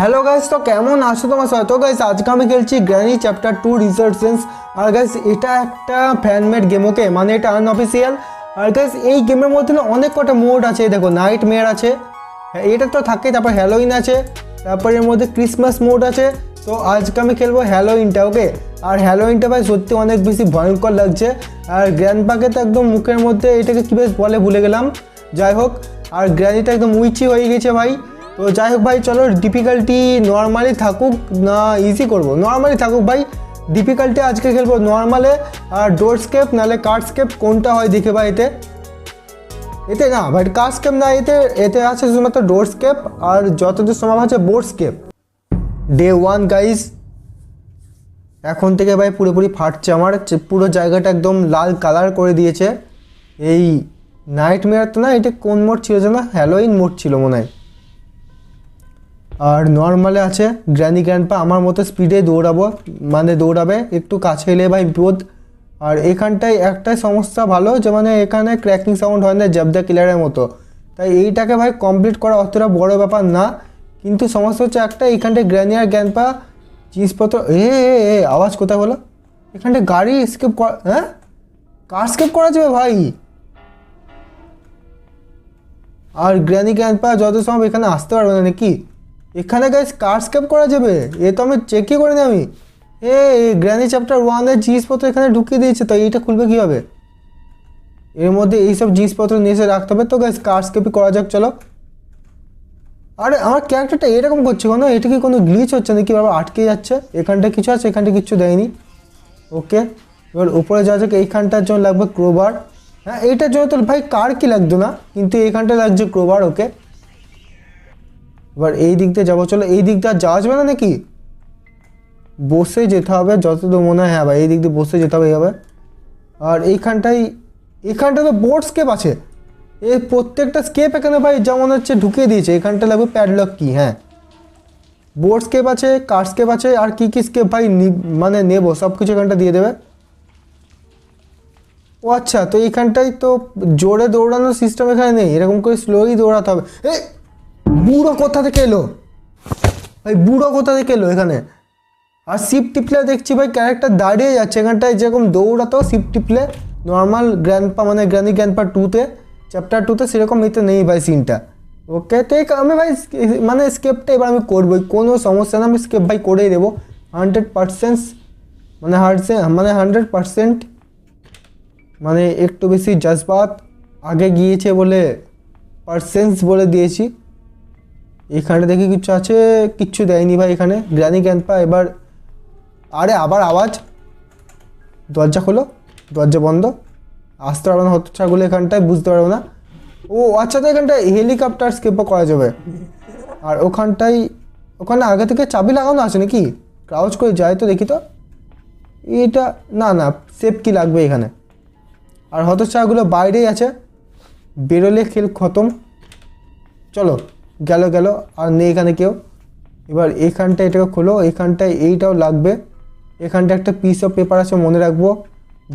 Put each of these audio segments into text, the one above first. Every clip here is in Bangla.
হ্যালো গাইস তো কেমন আছো তোমার সবাই? তো গাইস আজকে আমি খেলছি গ্র্যানি চ্যাপ্টার টু রিসার্চেন্স আর গাইস এটা একটা ফ্যানমেড গেম ওকে মানে এটা আনঅফিসিয়াল আর গাইস এই গেমের মধ্যে না অনেক কটা মোড আছে দেখো নাইট মেয়ার আছে। হ্যাঁ, এটা তো থাকে তারপর হ্যালোইন আছে। তারপর এর মধ্যে ক্রিসমাস মোড আছে। তো আজকে আমি খেলব হ্যালোইনটা ওকে আর হ্যালোইনটা ভাই সত্যি অনেক বেশি ভয়ঙ্কর লাগছে। আর গ্র্যান্ডপাকে তো একদম মুখের মধ্যে এটাকে কী বেশ বলে ভুলে গেলাম। যাই হোক আর গ্র্যানিটা একদম উইচি হয়ে গেছে ভাই। তো যাই হোক ভাই, চলো ডিফিকাল্টি নর্মালি থাকুক, না ইজি করব। নর্মালি থাকুক ভাই ডিফিকাল্টি আজকে খেলব নর্মালে আর ডোর স্কেপ নাহলে কার্ড স্কেপ কোনটা হয় দেখে ভাই এতে? এতে না ভাই কার্ড স্কেপ না, এতে এতে আছে শুধুমাত্র ডোর স্কেপ আর যতদূর সম্ভব আছে board escape day one guys এখন থেকে ভাই পুরোপুরি ফাটছে আমার পুরো জায়গাটা একদম লাল কালার করে দিয়েছে। এই নাইট মেয়ার তো না, এটা কোন মোড ছিল যেন হ্যালোইন মোড ছিল মনে হয়। আর নর্মালে আছে গ্র্যানি গ্র্যান্ডপা আমার মতো স্পিডে দৌড়াবো মানে দৌড়াবে একটু কাছে এলে ভাই বিপদ। আর এখানটায় একটাই সমস্যা ভালো যে মানে এখানে ক্র্যাকিং সাউন্ড হয় না জ্যাবদা কিলারের মতো। তাই এইটাকে ভাই কমপ্লিট করা অতটা বড় ব্যাপার না। কিন্তু সমস্যা হচ্ছে একটা এখানটায় গ্র্যানি আর গ্র্যান্ডপা জিনিসপত্র এ এ, এ আওয়াজ কোথায় বলো? এখানটায় গাড়ি স্কেপ করা হ্যাঁ? কার স্কেপ করা যাবে ভাই। আর গ্র্যানি গ্যানপা যত সম্ভব এখানে আসতে পারবে না নাকি? এখানে গাইস কার স্কেপ করা যাবে। এ তো আমি চেকই করে করিনি আমি। এ গ্র্যানি চ্যাপ্টার ওয়ানের জিনিসপত্র এখানে ঢুকিয়ে দিয়েছে তো এইটা খুলবে কীভাবে? এর মধ্যে এইসব জিনিসপত্র নিয়ে এসে রাখতে হবে তো গাইস কার স্কেপই করা যাক, চলো। আরে, আমার ক্যারেক্টারটা এরকম করছে কেন? এটা কি কোনো গ্লিচ হচ্ছে নাকি? বাবা আটকে যাচ্ছে? এখানটা কিছু আছে, এখানটা কিছু দেয়নি। ওকে এবার উপরে যাওয়া যাক, এইখানটার জন্য লাগবে ক্রোবার হ্যাঁ এইটার জন্য তো ভাই কার কি লাগতো না? কিন্তু এইখানটা লাগছে ক্রোবার ওকে এবার এই দিক দিয়ে যাব। চলো, এই দিক দিয়ে আর যাওয়া যাবে না নাকি? বসে যেতে হবে, যতদূর মনে হয় হ্যাঁ ভাই, এই দিক দিয়ে বসে যেতে হবে এইভাবে। আর এইখানটাই এখানটা তো বোর্ড স্কেপ আছে। এই প্রত্যেকটা স্কেপ এখানে ভাই যেমন হচ্ছে ঢুকিয়ে দিয়েছে এখানটা লাগবে প্যাডলক কি হ্যাঁ। বোর্ড স্কেপ আছে কার স্কেপ আছে, আর কি কি স্কেপ ভাই মানে নেব সব কিছু এখানটা দিয়ে দেবে। ও আচ্ছা তো এইখানটাই তো জোরে দৌড়ানোর সিস্টেম এখানে নেই, এরকম করে স্লোই দৌড়াতে হবে। এ বুড়ো কোথা থেকে এলো? ভাই, বুড়ো কোথা থেকে এলো এখানে? আর সিপ টিপলে দেখছি ভাই ক্যারেক্টার দাঁড়িয়ে যাচ্ছে এখানটায়, যেরকম দৌড়াতো সিপ টিপলে নর্মাল গ্র্যান্ডপা মানে গ্র্যানি গ্র্যান্ডপা টুতে চ্যাপ্টার টুতে সেরকম এতে নেই ভাই সিনটা ওকে তো আমি ভাই মানে স্কেপটা এবার আমি করবোই, কোনো সমস্যা না, আমি স্কেপ ভাই করেই দেবো। হান্ড্রেড পার্সেন্ট মানে হার্ডসে মানে হান্ড্রেড পার্সেন্ট মানে একটু বেশি জজবাত আগে গিয়েছে বলে পার্সেন্স বলে দিয়েছি। এখানে দেখি কিছু আছে? কিচ্ছু দেয়নি ভাই এখানে। গ্র্যানি গ্র্যান্ডপা এবার আরে, আবার আওয়াজ? দরজা খোলো। দরজা বন্ধ। আসতে পারব না হতচ্ছাগুলো এখানটায়, বুঝতে পারব না। ও আচ্ছা তো এখানটায় হেলিকপ্টার স্কেপও করা যাবে। আর ওখানটায়, ওখানে আগে থেকে চাবি লাগানো আছে নাকি? ক্রাউচ করে যায় তো দেখি তো। এটা, না না সেফ কি লাগবে এখানে। আর হতচ্ছাগুলো বাইরেই আছে। বেরোলে খেল খতম। চলো। গেল গেল, আর নেই এখানে কেউ। এবার এখানটা এটাকে খোলো, এখানটায় এইটাও লাগবে। এখানটা একটা পিস অফ পেপার আছে, মনে রাখব।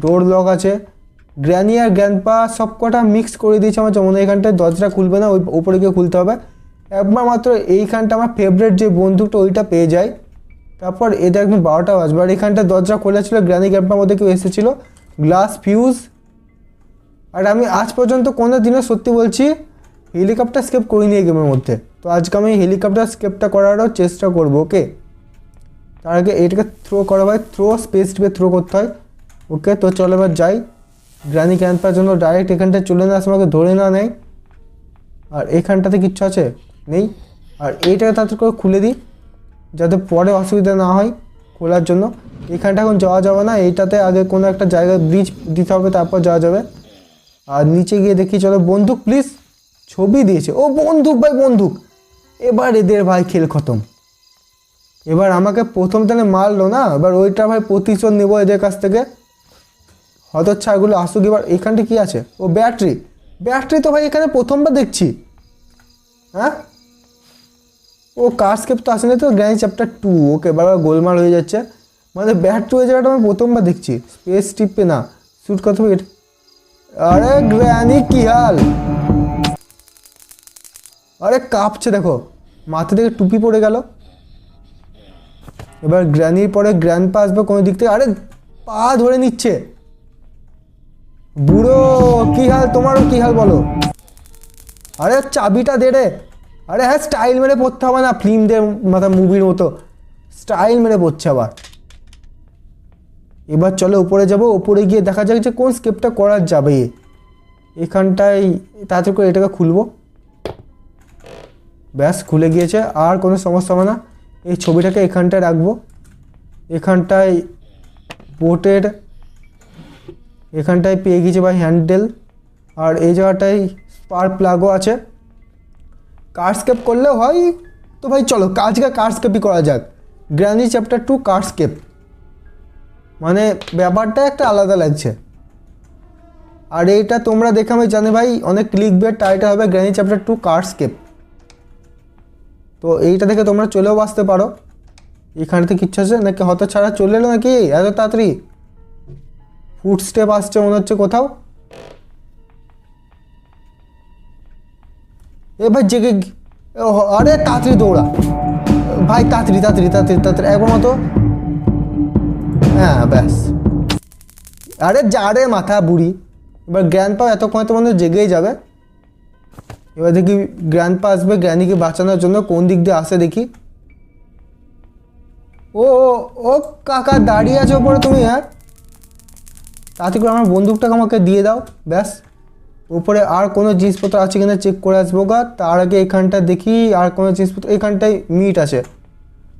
ডোর লক আছে। গ্র্যানি আর গ্র্যান্ডপা সব কটা মিক্স করে দিয়েছে আমার যেমন এখানটায় দরজাটা খুলবে না, ওই উপরে গিয়ে খুলতে হবে। একবার মাত্র এইখানটা আমার ফেভারেট যে বন্দুকটা, ওইটা পেয়ে যায় তারপর এদের একদম বারোটা বাজবে। আর এখানটা দরজা খোলা ছিল গ্র্যানি গ্র্যান্ডপার মধ্যে কেউ এসেছিল। গ্লাস ফিউজ আর আমি আজ পর্যন্ত কোনো দিনও সত্যি বলছি হেলিকপ্টার স্কেপ করিনি এই গেমের মধ্যে। তো আজকে আমি হেলিকপ্টার স্কেপটা করারও চেষ্টা করব, ওকে? তার আগে এটাকে থ্রো করা হয় থ্রো স্পেস টিপে থ্রো করতে হয়। ওকে, তো চলো এবার যাই। গ্রানি ক্যাম্পার জন্য ডাইরেক্ট এখানটায় চলে না আমাকে ধরে না নেয়। আর এখানটাতে কিচ্ছু আছে? নেই। আর এইটাকে তাড়াতাড়ি করে খুলে দিই, যাতে পরে অসুবিধা না হয় খোলার জন্য। এখানটা এখন যাওয়া যাবে না, এইটাতে আগে কোনো একটা জায়গায় ব্রিজ দিতে হবে, তারপর যাওয়া যাবে। আর নিচে গিয়ে দেখি, চলো বন্দুক প্লিজ ছবি দিয়েছে। ও বন্দুক ভাই, বন্দুক। এবার এদের ভাই খেল খতম। এবার আমাকে প্রথম তাহলে মারলো না, এবার ওইটা ভাই প্রতিশোধ নেব এদের কাছ থেকে। হতচ্ছাগুলো আসুক, এবার এখানটা কি আছে? ও ব্যাটারি। ব্যাটারি তো ভাই এখানে প্রথমবার দেখছি। হ্যাঁ? ও কার্সকেপ তো আসেনি তো? Granny chapter two. ওকে বারবার গোলমাল হয়ে যাচ্ছে। মানে ব্যাটারি ওই জায়গাটা আমি প্রথমবার দেখছি। স্পেস টিপে না। শ্যুট করতে হবে আরে গ্র্যানি, কি হাল? আরে কাঁপছে, দেখো। মাথা থেকে টুপি পড়ে গেল। এবার গ্র্যানির পরে গ্র্যান্ড পা আসবে কোনো দিক থেকে। আরে পা ধরে নিচ্ছে। বুড়ো, কি হাল তোমারও কি হাল বলো? আরে চাবিটা দে রে। আরে হ্যাঁ স্টাইল মেরে পড়তে হবে না ফিল্মদের মাথা মুভির মতো। স্টাইল মেরে পড়ছে আবার। এবার চলো উপরে যাব। উপরে গিয়ে দেখা যাক যে কোন স্কেপটা করা যাবে। এখানটায় তাড়াতাড়ি করে এটাকে খুলবো। ব্যাস, খুলে গিয়েছে। আর কোনো সমস্যা হবে না। এই ছবিটাকে এখানটায় রাখব। এখানটায় বোটের এখানটায় পেয়ে গেছে ভাই হ্যান্ডেল আর এই জায়গাটায় স্পার প্লাগও আছে। কার্ডস্কেপ করলেও হয় তো ভাই চলো আজকে কার্ডস্কেপই করা যাক। গ্র্যানি চ্যাপ্টার টু কার্ডস্কেপ মানে ব্যাপারটা একটা আলাদা লাগছে। আর এইটা তোমরা দেখে আমি জানি ভাই, অনেক ক্লিক বেট টাইটেল হবে granny chapter two card escape তো এইটা দেখে তোমরা চলেও আসতে পারো। এখানে তো কিচ্ছু আছে, নাকি হত ছাড়া চলে এলো নাকি? এত তাড়াতাড়ি। ফুট স্টেপ আসছে মনে হচ্ছে কোথাও। এ ভাই জেগে আরে তাড়াতাড়ি দৌড়া। ভাই তাড়াতাড়ি তাড়াতাড়ি তাড়াতাড়ি তাড়াতাড়ি একবার মতো। হ্যাঁ ব্যাস। আরে যা রে মাথা, বুড়ি। এবার জ্ঞান পাও, এতক্ষণ তো হয় জেগেই যাবে। এবার দেখি গ্র্যান্ড পা আসবে গ্র্যানিকে বাঁচানোর জন্য কোন দিক দিয়ে আসে দেখি। ও ও, কাকা দাঁড়িয়ে আছো ওপরে তুমি হ্যাঁ? তাতে করে আমার বন্দুকটাকে আমাকে দিয়ে দাও ব্যাস। উপরে আর কোনো জিনিসপত্র আছে কিনা চেক করে আসব গা। তার আগে এখানটা দেখি আর কোনো জিনিসপত্র এখানটায় মিট আছে।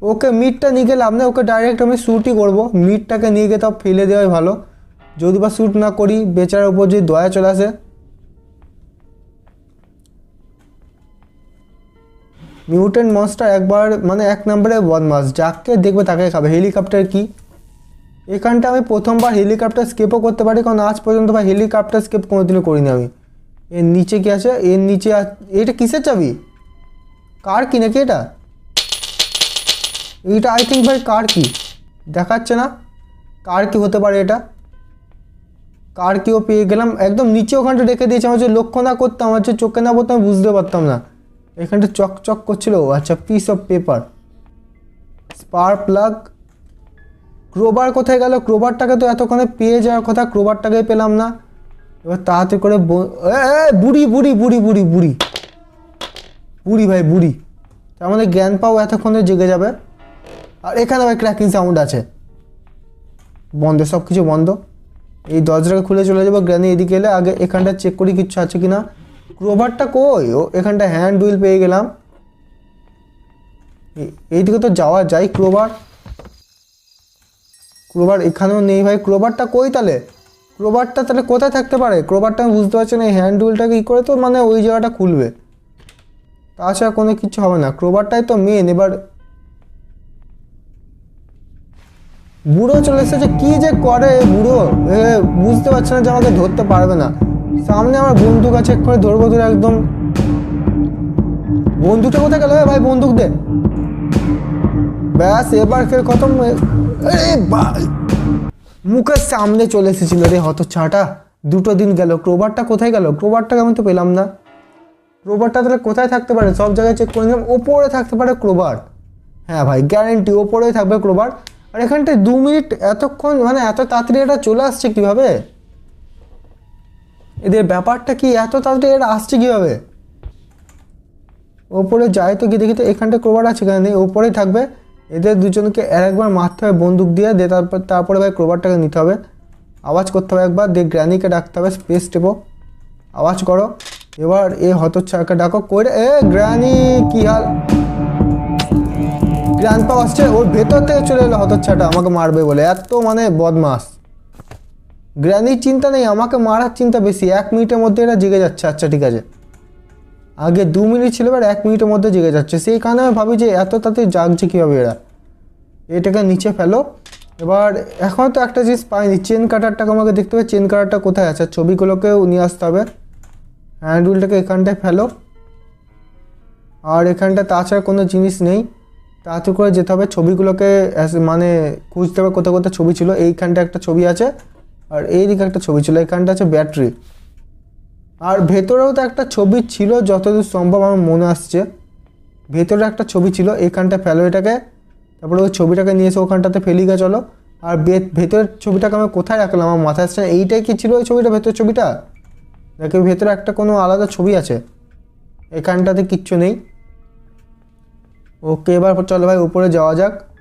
ওকে মিটটা নিয়ে গেলাম না ওকে ডাইরেক্ট আমি শ্যুটই করব। মিটটাকে নিয়ে গিয়ে তাও ফেলে দেওয়াই ভালো। যদি বা শ্যুট না করি বেচারার উপর যদি দয়া চলে আসে মিউটেন্ট মনস্টার একবার মানে এক নম্বরে বদমাস যাকে দেখবে তাকে খাবে। হেলিকপ্টার কি? এখানটা আমি প্রথমবার হেলিকপ্টার স্কেপও করতে পারি, কারণ আজ পর্যন্ত ভাই হেলিকপ্টার স্কেপ কোনোদিনও করিনি আমি। এর নিচে কি আছে? এর নিচে এটা কিসের চাবি? কার কি নাকি এটা? এইটা আই থিঙ্ক ভাই কার কি? দেখাচ্ছে না। কার কি হতে পারে এটা? কার কিও পেয়ে গেলাম। একদম নিচে ওখানটা রেখে দিয়েছে। আমার যে লক্ষ্য না করতাম আমার যে চোখে না পড়তাম বুঝতে পারতাম না। এখানটা চকচক করছিল আচ্ছা piece of paper spark plug crowbar কোথায় গেল? ক্রোবারটাকে তো এতক্ষণে পেয়ে যাওয়ার কথা ক্রোবারটাকে পেলাম না। এবার তাড়াতাড়ি করে বুড়ি বুড়ি বুড়ি বুড়ি বুড়ি। বুড়ি ভাই, বুড়ি। তার মানে জ্ঞান পাও এতক্ষণে জেগে যাবে। আর এখানে ভাই ক্র্যাকিং সাউন্ড আছে। বন্ধ সব কিছু বন্ধ। এই দরজাটাকে খুলে চলে যাব গ্রানি এদিকে এলে আগে এখানটা চেক করি, কিচ্ছু আছে কি না ক্রোভারটা কই? ও এখানটা হ্যান্ড হুইল পেয়ে গেলাম। এইদিকে তো যাওয়া যায়, ক্রোভার। ক্রোভার এখানেও নেই ভাই। ক্রোভারটা কই তাহলে? ক্রোভারটা তাহলে কোথায় থাকতে পারে? ক্রোভারটা আমি বুঝতে পারছি না, এই হ্যান্ড হুইলটাকে কী করে তো মানে ওই জায়গাটা খুলবে। তাছাড়া কোনো কিছু হবে না। ক্রোভারটাই তো মেন এবার বুড়ো চলে এসেছে। কি যে করে বুড়ো? বুঝতে পারছে না যে আমাকে ধরতে পারবে না। সামনে আমার বন্দুক আছে করে ধরবো ধরে একদম। বন্দুকটা কোথায় গেল ভাই? বন্দুক দে। ব্যাস, এবার খতম এ মুখের সামনে চলে এসেছিল রে হত ছাটা দুটো দিন গেল। ক্রোবারটা কোথায় গেল? ক্রোবারটাকে আমি তো পেলাম না। ক্রোবারটা তাহলে কোথায় থাকতে পারে? সব জায়গায় চেক করে নিলাম। ওপরে থাকতে পারে ক্রোবার। হ্যাঁ ভাই গ্যারেন্টি ওপরেই থাকবে ক্রোবার। আর এখানটায় দু মিনিট এতক্ষণ মানে এত তাড়াতাড়ি এটা চলে আসছে কীভাবে? এদের ব্যাপারটা কি এত তাড়াতাড়ি এটা আসছে কীভাবে? ওপরে যায় তো কি দেখি তো এখানটা ক্রোবার আছে কেন নেই। ওপরেই থাকবে। এদের দুজনকে একবার মারতে হবে, বন্দুক দিয়ে দিয়ে তারপর, তারপরে ভাই ক্রোবারটাকে নিতে হবে। আওয়াজ করতে হবে একবার, দিয়ে গ্র্যানিকে ডাকতে হবে স্পেস টেপো আওয়াজ করো। এবার এ হতচ্ছাকে ডাকো। কই এ গ্র্যানি কি হাল? গ্র্যান্ডপা আসছে, ওর ভেতর থেকে চলে এলো হতচ্ছাটা আমাকে মারবে বলে। এত মানে বদমাস। গ্র্যানির চিন্তা নেই, আমাকে মারার চিন্তা বেশি। এক মিনিটের মধ্যে এরা জেগে যাচ্ছে। আচ্ছা ঠিক আছে। আগে দু মিনিট ছিল, এবার এক মিনিটের মধ্যে জেগে যাচ্ছে। সেই কারণে আমি ভাবি যে এত তাতে জাগছে কীভাবে এরা? এটাকে নিচে ফেলো। এবার এখন তো একটা জিনিস পাইনি। চেন কাটারটাকে আমাকে দেখতে হবে। চেন কাটারটা কোথায় আছে? ছবিগুলোকেও নিয়ে আসতে হবে। হ্যান্ড হুইলটাকে এখানটায় ফেলো। আর এখানটা তাছাড়া কোনো জিনিস নেই। তাড়াতাড়ি করে যেতে হবে। ছবিগুলোকে মানে খুঁজতে হবে কোথাও কোথাও ছবি ছিল। এইখানটা একটা ছবি আছে। আর এই এইদিকে একটা ছবি ছিল এখানটা আছে ব্যাটারি। আর ভেতরেও তো একটা ছবি ছিল, যতদূর সম্ভব আমার মনে আসছে। ভেতরে একটা ছবি ছিল এখানটা ফেলো এটাকে। তারপরে ওই ছবিটাকে নিয়ে এসে ওখানটাতে ফেলি গে চলো। আর ভেতরের ছবিটাকে আমি কোথায় রাখলাম? আমার মাথায় আসছে। এইটাই কি ছিল ওই ছবিটা, ভেতরের ছবিটা? নাকি ভেতরে একটা কোনো আলাদা ছবি আছে? এখানটাতে কিচ্ছু নেই। ওকে, এবার চলো ভাই, উপরে যাওয়া যাক।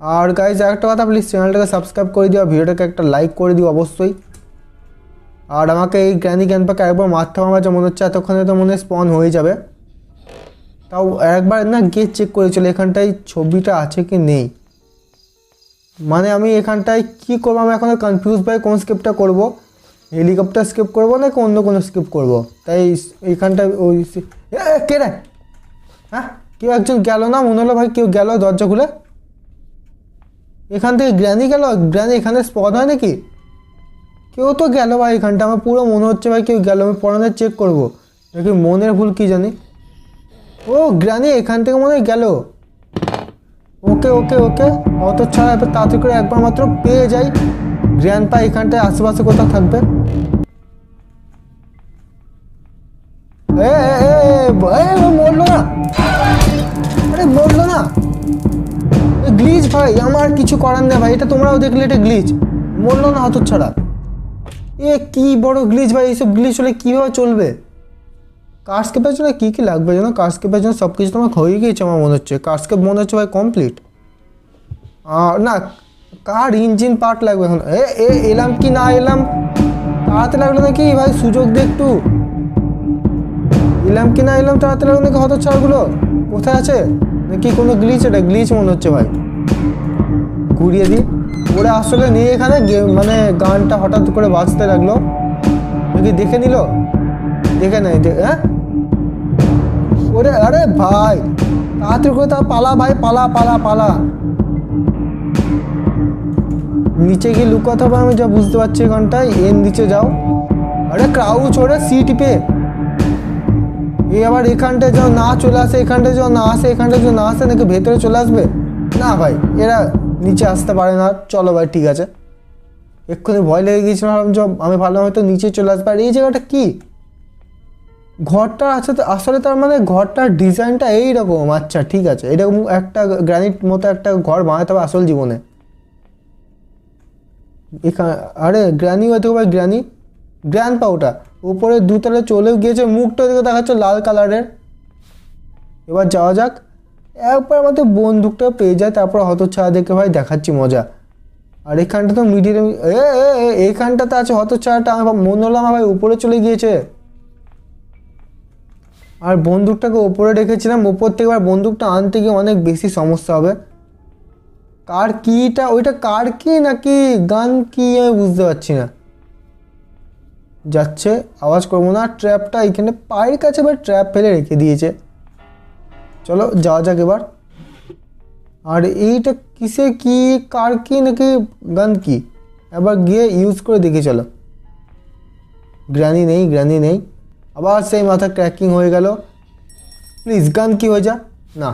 আর গাইজ একটা কথা প্লিজ চ্যানেলটাকে সাবস্ক্রাইব করে দিও ভিডিওটাকে একটা লাইক করে দিও অবশ্যই। আর আমাকে এই গ্র্যানি গ্যানপাকে একবার মারতে হবে যা মনে হচ্ছে এতক্ষণে তো মনে স্পন হয়ে যাবে। তাও একবার না গিয়ে চেক করে চলো, এখানটায় ছবিটা আছে কি নেই? মানে আমি এখানটায় কি করব? আমি এখন কনফিউজ ভাই কোন স্কিপটা করব? হেলিকপ্টার স্কিপ করব নাকি অন্য কোনো স্কিপ করব? তাই এইখানটায় ওই কে রে? হ্যাঁ? কেউ একজন গেল না? মনে হলো ভাই কেউ গেল দরজা খুলে। এখান থেকে গ্র্যানি গেল? গ্র্যানি এখানে স্পট হয় নাকি? কেউ তো গেল ভাই এখানটা। আমার পুরো মনে হচ্ছে ভাই কেউ গেল। আমি পড়ানো চেক করব। নাকি মনের ভুল কি জানি? ও, গ্র্যানি এখান থেকে মনে হয় গেল। ওকে ওকে ওকে। অত ছাড়া এবার তাড়াতাড়ি করে একবার মাত্র পেয়ে যাই। গ্র্যান্ডপা এখানটায় আশেপাশে কোথাও থাকবে। মরলো না। আরে, মরলো না। গ্লিচ ভাই, আমার কিছু করার নেই ভাই, এটা তোমরাও দেখলে এটা গ্লিচ মরলো না হত ছাড়া। এ কি বড় গ্লিচ ভাই, এইসব গ্লিচ হলে কীভাবে চলবে? কার্সকেপের জন্য কী কী লাগবে যেন কার্সকেপের জন্য সব কিছু তোমার হয়ে গিয়েছে আমার মনে হচ্ছে। কার্সকেপ মনে হচ্ছে ভাই কমপ্লিট না, কার ইঞ্জিন পার্ট লাগবে এখন? এ এ, এলাম কি না এলাম? তাড়াতাড়ি লাগল নাকি? ভাই, সুযোগ দে একটু। এলাম কি না এলাম, তাড়াতাড়ি লাগল নাকি হতচ্ছাড়গুলো কোথায় আছে? নাকি কোনো গ্লিচ এটা গ্লিচ মনে হচ্ছে ভাই। ঘুরিয়ে দিই। ওরা আসলে নিয়ে এখানে মানে গানটা হঠাৎ করে বাজতে লাগল। নাকি দেখে নিল? দেখে নাই হ্যাঁ? ওরে, আরে ভাই, তাড়াতাড়ি করে তা পালা ভাই, পালা পালা পালা। নিচে গিয়ে লুকাতে হবে, আমি যা বুঝতে পারছি এখানটায় এর নিচে যাও। আরে ক্রাউচ, ওরে সি টিপে এই আবার এখানটায় যাও, না চলে আসে, এখানটায় যাও, না আসে, এখানটায় যাও, না আসে, নাকি ভেতরে চলে আসবে? না ভাই, এরা নিচে আসতে পারে না। চলো ভাই, ঠিক আছে। এক্ষুনি ভয় লেগে গিয়েছিল ভাবলাম যে আমি ভাবলাম হয়তো নিচে চলে আসবে। আর এই জায়গাটা কি? ঘরটা আছে আসলে তার মানে ঘরটার ডিজাইনটা এইরকম। আচ্ছা ঠিক আছে। এরকম একটা গ্রানিট মতো একটা ঘর বানাতে হবে আসল জীবনে। এখানে, আরে গ্র্যানি হয়তো ভাই গ্র্যানি গ্র্যান্ড পাউটা উপরে দুতলে চলেও গিয়েছে, মুখটা দেখাচ্ছে লাল কালারের। এবার যাওয়া যাক। একবার আমাদের বন্দুকটা পেয়ে যায়, তারপর হতচ্ছাড়া দেখে ভাই দেখাচ্ছি মজা। আর এখানটা তো মিডিয়াম, এ এইখানটাতে আছে হতচ্ছাড়াটা আমার মনে হলো আমার ভাই উপরে চলে গিয়েছে। আর বন্দুকটাকে ওপরে রেখেছিলাম ওপর থেকে এবার বন্দুকটা আনতে গিয়ে অনেক বেশি সমস্যা হবে। কার কিটা, ওইটা কার কি নাকি গান কি আমি বুঝতে পারছি না। যাচ্ছে, আওয়াজ করব না ট্র্যাপটা এখানে পায়ের কাছে এবার ট্র্যাপ ফেলে রেখে দিয়েছে। চলো, যাওয়া যাক এবার। আর এইটা কিসে কি, কার কি, নাকি গান কি? এবার গিয়ে ইউজ করে দেখে, চলো। গ্রানি নেই গ্রানি নেই। আবার সেই মাথা ক্র্যাকিং হয়ে গেল। প্লিজ গান কি হয়ে যা? না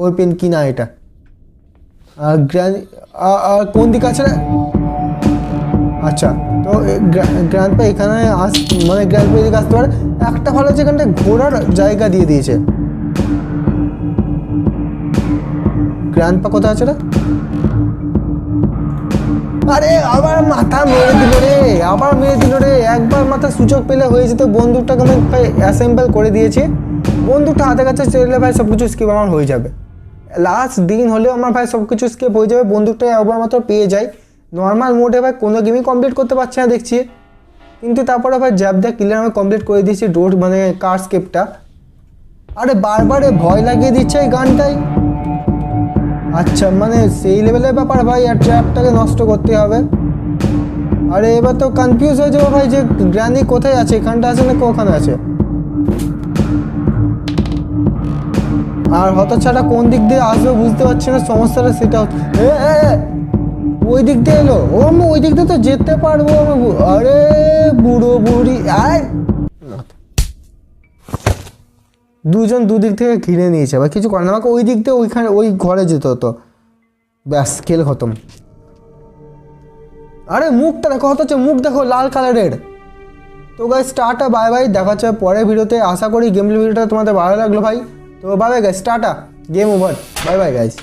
ওই পেন কি না এটা? আর গ্র্যান্ড আর কোন দিকে আছে? আচ্ছা তো গ্র্যান্ড এখানে আস মানে গ্র্যান্ড পা এদিকে আসতে পারে। একটা ভালো এখানটায় ঘোরার জায়গা দিয়ে দিয়েছে। গ্র্যান্ড পা কোথায় আছে রে? আরে, আবার মাথা মেরে দিল রে, আবার মেরে দিল রে। একবার মাথা সুযোগ পেলে হয়ে যেত বন্দুকটাকে আমি ভাই অ্যাসেম্বল করে দিয়েছি। বন্দুকটা হাতে কাছে চলে ভাই সব কিছু স্কিপ আমার হয়ে যাবে। লাস্ট দিন হলেও আমার ভাই সব কিছু স্কিপ হয়ে যাবে বন্দুকটা একবার মাত্র পেয়ে যাই নর্মাল মোডে ভাই কোনো গেমই কমপ্লিট করতে পারছি না দেখছি। কিন্তু তারপরে ভাই জ্যাব দ্য কিলার আমি কমপ্লিট করে দিয়েছি ডোর মানে কার স্কেপটা আরে বারবারে ভয় লাগিয়ে দিচ্ছে এই গানটাই। আচ্ছা মানে সেই লেভেলের ব্যাপার ভাই, আর ট্র্যাপটাকে নষ্ট করতে হবে। আরে, এবার তো কনফিউজ হয়ে যাব ভাই, যে গ্র্যানি কোথায় আছে? এখানটা আছে না ওখানে আছে? আর হতছাড়া কোন দিক দিয়ে আসবে বুঝতে পারছি না, সমস্যাটা সেটা হচ্ছে ওই দিক দিয়ে এলো। ও আমি ওই দিক দিয়ে তো যেতে পারব আরে, বুড়ো বুড়ি আয়! দুজন দুদিক থেকে ঘিরে নিয়েছে, বা কিছু করে না। আমাকে ওই দিক থেকে ওইখানে, ওই ঘরে যেতে হতো। ব্যাস খেল খতম। আরে, মুখটা দেখো হচ্ছে মুখ দেখো লাল কালারের তো গাই স্টার্টা বাই বাই দেখা হচ্ছে পরের ভিডিওতে আশা করি গেম ভিডিওটা তোমাদের ভালো লাগল ভাই। তো bye bye guys স্টার্টা game over bye bye guys